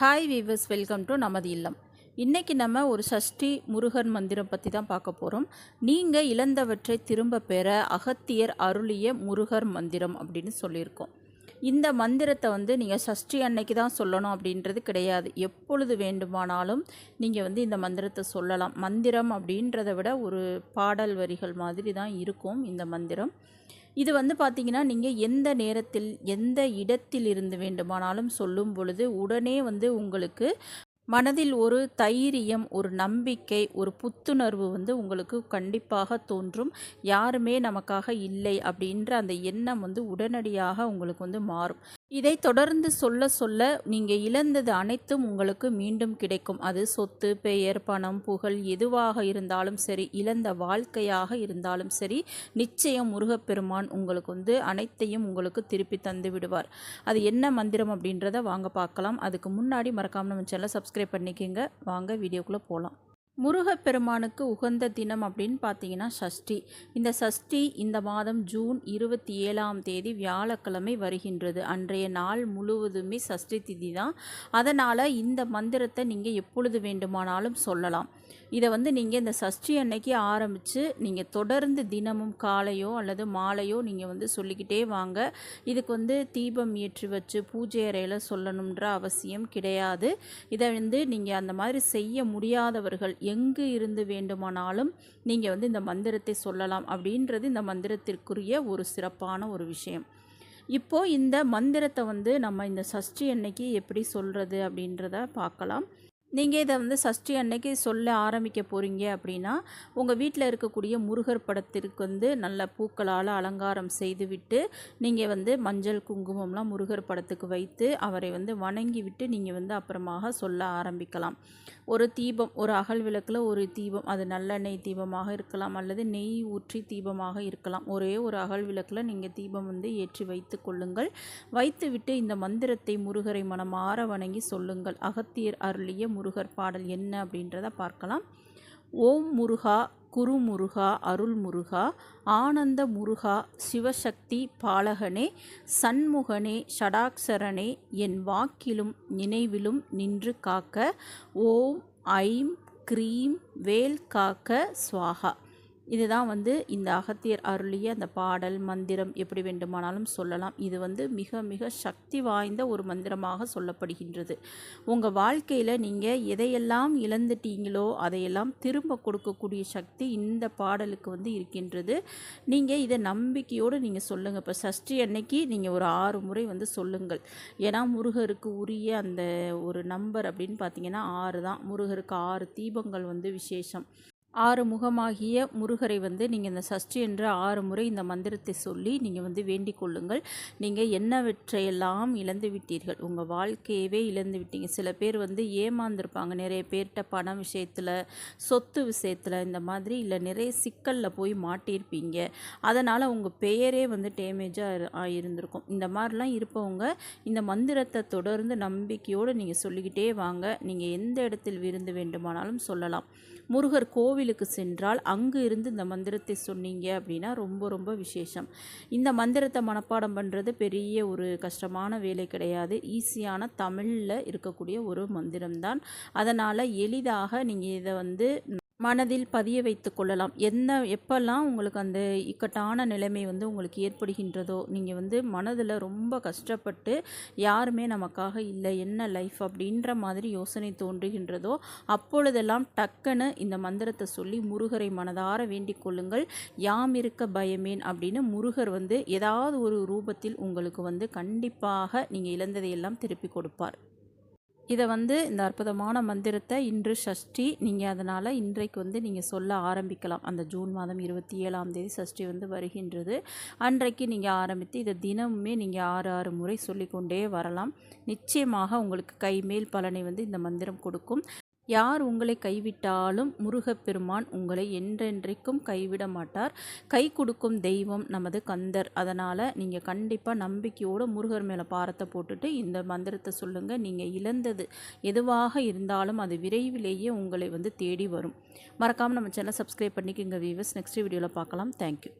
Hi viewers welcome to நமது இல்லம். இன்றைக்கி நம்ம ஒரு சஷ்டி முருகன் மந்திரம் பற்றி தான் பார்க்க போகிறோம் நீங்கள் இழந்தவற்றை திரும்ப பெற அகத்தியர் அருளிய முருகர் மந்திரம் அப்படின்னு சொல்லியிருக்கோம். இந்த மந்திரத்தை வந்து நீங்கள் சஷ்டி அன்னைக்கு தான் சொல்லணும் அப்படின்றது கிடையாது. எப்பொழுது வேண்டுமானாலும் நீங்கள் வந்து இந்த மந்திரத்தை சொல்லலாம். மந்திரம் அப்படின்றத விட ஒரு பாடல் வரிகள் மாதிரி தான் இருக்கும் இந்த மந்திரம். இது வந்து பார்த்திங்கன்னா நீங்கள் எந்த நேரத்தில் எந்த இடத்தில் இருந்து வேண்டுமானாலும் சொல்லும் பொழுது உடனே வந்து உங்களுக்கு மனதில் ஒரு தைரியம் ஒரு நம்பிக்கை ஒரு புத்துணர்வு வந்து உங்களுக்கு கண்டிப்பாக தோன்றும். யாருமே நமக்காக இல்லை அப்படின்ற அந்த எண்ணம் வந்து உடனடியாக உங்களுக்கு வந்து மாறும். இதை தொடர்ந்து சொல்ல சொல்ல நீங்கள் இழந்தது அனைத்தும் உங்களுக்கு மீண்டும் கிடைக்கும். அது சொத்து பெயர் பணம் புகழ் எதுவாக இருந்தாலும் சரி இழந்த வாழ்க்கையாக இருந்தாலும் சரி நிச்சயம் முருகப்பெருமான் உங்களுக்கு வந்து அனைத்தையும் உங்களுக்கு திருப்பி தந்து விடுவார். அது என்ன மந்திரம் அப்படின்றத வாங்க பார்க்கலாம். அதுக்கு முன்னாடி மறக்காமல் நம்ம சேனலை சப்ஸ்கிரைப் பண்ணிக்கோங்க. வாங்க வீடியோக்குள்ளே போகலாம் முருகப்பெருமானுக்கு உகந்த தினம் அப்படின்னு பார்த்தீங்கன்னா சஷ்டி. இந்த சஷ்டி இந்த மாதம் ஜூன் இருபத்தி ஏழாம் தேதி வியாழக்கிழமை வருகின்றது. அன்றைய நாள் முழுவதுமே சஷ்டி திதி தான். அதனால் இந்த மந்திரத்தை நீங்கள் எப்பொழுது வேண்டுமானாலும் சொல்லலாம். இதை வந்து நீங்கள் இந்த சஷ்டி அன்னைக்கு ஆரம்பித்து நீங்கள் தொடர்ந்து தினமும் காலையோ அல்லது மாலையோ நீங்கள் வந்து சொல்லிக்கிட்டே வாங்க. இதுக்கு வந்து தீபம் ஏற்றி வச்சு பூஜை அறையில் சொல்லணுன்ற அவசியம் கிடையாது. இதை வந்து நீங்கள் அந்த மாதிரி செய்ய முடியாதவர்கள் எங்கு இருந்து வேண்டுமானாலும் நீங்கள் வந்து இந்த மந்திரத்தை சொல்லலாம் அப்படின்றது இந்த மந்திரத்திற்குரிய ஒரு சிறப்பான ஒரு விஷயம். இப்போது இந்த மந்திரத்தை வந்து நம்ம இந்த சஷ்டி அன்னைக்கு எப்படி சொல்கிறது அப்படின்றத பார்க்கலாம். நீங்கள் இதை வந்து சஷ்டி அன்னைக்கு சொல்ல ஆரம்பிக்க போகிறீங்க அப்படின்னா உங்கள் வீட்டில் இருக்கக்கூடிய முருகர் படத்திற்கு வந்து நல்ல பூக்களால் அலங்காரம் செய்துவிட்டு நீங்கள் வந்து மஞ்சள் குங்குமம்லாம் முருகர் படத்துக்கு வைத்து அவரை வந்து வணங்கி விட்டு நீங்கள் வந்து அப்புறமாக சொல்ல ஆரம்பிக்கலாம். ஒரு தீபம் ஒரு அகல் விளக்கில் ஒரு தீபம் அது நல்லெண்ணெய் தீபமாக இருக்கலாம் அல்லது நெய் ஊற்றி தீபமாக இருக்கலாம். ஒரே ஒரு அகல் விளக்கில் நீங்கள் தீபம் வந்து ஏற்றி வைத்து கொள்ளுங்கள். வைத்துவிட்டு இந்த மந்திரத்தை முருகரை மனமாற வணங்கி சொல்லுங்கள். அகத்தியர் அருளிய முருகர் பாடல் என்ன அப்படின்றத பார்க்கலாம். ஓம் முருகா குரு முருகா அருள் முருகா ஆனந்த முருகா சிவசக்தி பாலகனே சண்முகனே ஷடாக்சரனே என் வாக்கிலும் நினைவிலும் நின்று காக்க ஓம் ஐம் க்ரீம் வேல் காக்க ஸ்வாகா இதுதான் வந்து இந்த அகத்தியர் அருளிய அந்த பாடல் மந்திரம் எப்படி வேண்டுமானாலும் சொல்லலாம். இது வந்து மிக மிக சக்தி வாய்ந்த ஒரு மந்திரமாக சொல்லப்படுகின்றது. உங்கள் வாழ்க்கையில் நீங்கள் எதையெல்லாம் இழந்துட்டீங்களோ அதையெல்லாம் திரும்ப கொடுக்கக்கூடிய சக்தி இந்த பாடலுக்கு வந்து இருக்கின்றது. நீங்கள் இதை நம்பிக்கையோடு நீங்கள் சொல்லுங்கள் இப்போ சஷ்டி அன்னைக்கு நீங்கள் ஒரு ஆறு முறை வந்து சொல்லுங்கள். ஏன்னா முருகருக்கு உரிய அந்த ஒரு நம்பர் அப்படின்னு பார்த்தீங்கன்னா ஆறு தான். முருகருக்கு ஆறு தீபங்கள் வந்து விசேஷம். ஆறு முகமாகிய முருகரை வந்து நீங்கள் இந்த சஷ்டி என்ற ஆறு முறை இந்த மந்திரத்தை சொல்லி நீங்கள் வந்து வேண்டிக் கொள்ளுங்கள். நீங்கள் என்னவற்றையெல்லாம் இழந்து விட்டீர்கள்? உங்கள் வாழ்க்கையவே இழந்து விட்டீங்க. சில பேர் வந்து ஏமாந்துருப்பாங்க. நிறைய பேர்கிட்ட பணம் விஷயத்தில் சொத்து விஷயத்தில் இந்த மாதிரி இல்லை நிறைய சிக்கலில் போய் மாட்டியிருப்பீங்க அதனால் உங்கள் பெயரே வந்து டேமேஜாக இருந்திருக்கும் இந்த மாதிரிலாம் இருப்பவங்க இந்த மந்திரத்தை தொடர்ந்து நம்பிக்கையோடு நீங்கள் சொல்லிக்கிட்டே வாங்க. நீங்கள் எந்த இடத்தில் விருந்து வேண்டுமானாலும் சொல்லலாம். முருகர் கோவில் கோவிலுக்கு சென்றால் அங்கு இருந்து இந்த மந்திரத்தை சொன்னீங்க அப்படின்னா ரொம்ப ரொம்ப விசேஷம். இந்த மந்திரத்தை மனப்பாடம் பண்ணுறது பெரிய ஒரு கஷ்டமான வேலை கிடையாது. ஈஸியான தமிழில் இருக்கக்கூடிய ஒரு மந்திரம்தான். அதனால் எளிதாக நீங்கள் இதை வந்து மனதில் பதிய வைத்து கொள்ளலாம். என்ன எப்போல்லாம் உங்களுக்கு அந்த இக்கட்டான நிலைமை வந்து உங்களுக்கு ஏற்படுகின்றதோ நீங்கள் வந்து மனதில் ரொம்ப கஷ்டப்பட்டு யாருமே நமக்காக இல்லை என்ன லைஃப் அப்படின்ற மாதிரி யோசனை தோன்றுகின்றதோ அப்பொழுதெல்லாம் டக்குன்னு இந்த மந்திரத்தை சொல்லி முருகரை மனதார வேண்டிக் கொள்ளுங்கள். யாம் இருக்க பயமேன் அப்படின்னு முருகர் வந்து ஏதாவது ஒரு ரூபத்தில் உங்களுக்கு வந்து கண்டிப்பாக நீங்கள் இழந்ததையெல்லாம் திருப்பி கொடுப்பார். இதை வந்து இந்த அற்புதமான மந்திரத்தை இன்று சஷ்டி நீங்கள் அதனால் இன்றைக்கு வந்து நீங்கள் சொல்ல ஆரம்பிக்கலாம். அந்த ஜூன் மாதம் இருபத்தி ஏழாம் தேதி சஷ்டி வந்து வருகின்றது. அன்றைக்கு நீங்கள் ஆரம்பித்து இதை தினமுமே நீங்கள் ஆறு ஆறு முறை சொல்லிக்கொண்டே வரலாம். நிச்சயமாக உங்களுக்கு கைமேல் பலனை வந்து இந்த மந்திரம் கொடுக்கும். யார் உங்களை கைவிட்டாலும் முருகப்பெருமான் உங்களை என்றென்றைக்கும் கைவிட மாட்டார். கை கொடுக்கும் தெய்வம் நமது கந்தர். அதனால் நீங்கள் கண்டிப்பாக நம்பிக்கையோடு முருகர் மேலே பாரத்தை போட்டுட்டு இந்த மந்திரத்தை சொல்லுங்கள் நீங்கள் இழந்தது எதுவாக இருந்தாலும் அது விரைவிலேயே உங்களை வந்து தேடி வரும். மறக்காமல் நம்ம சேனல் சப்ஸ்கிரைப் பண்ணிக்கோங்க வீவர்ஸ் நெக்ஸ்ட் வீடியோவில் பார்க்கலாம். Thank you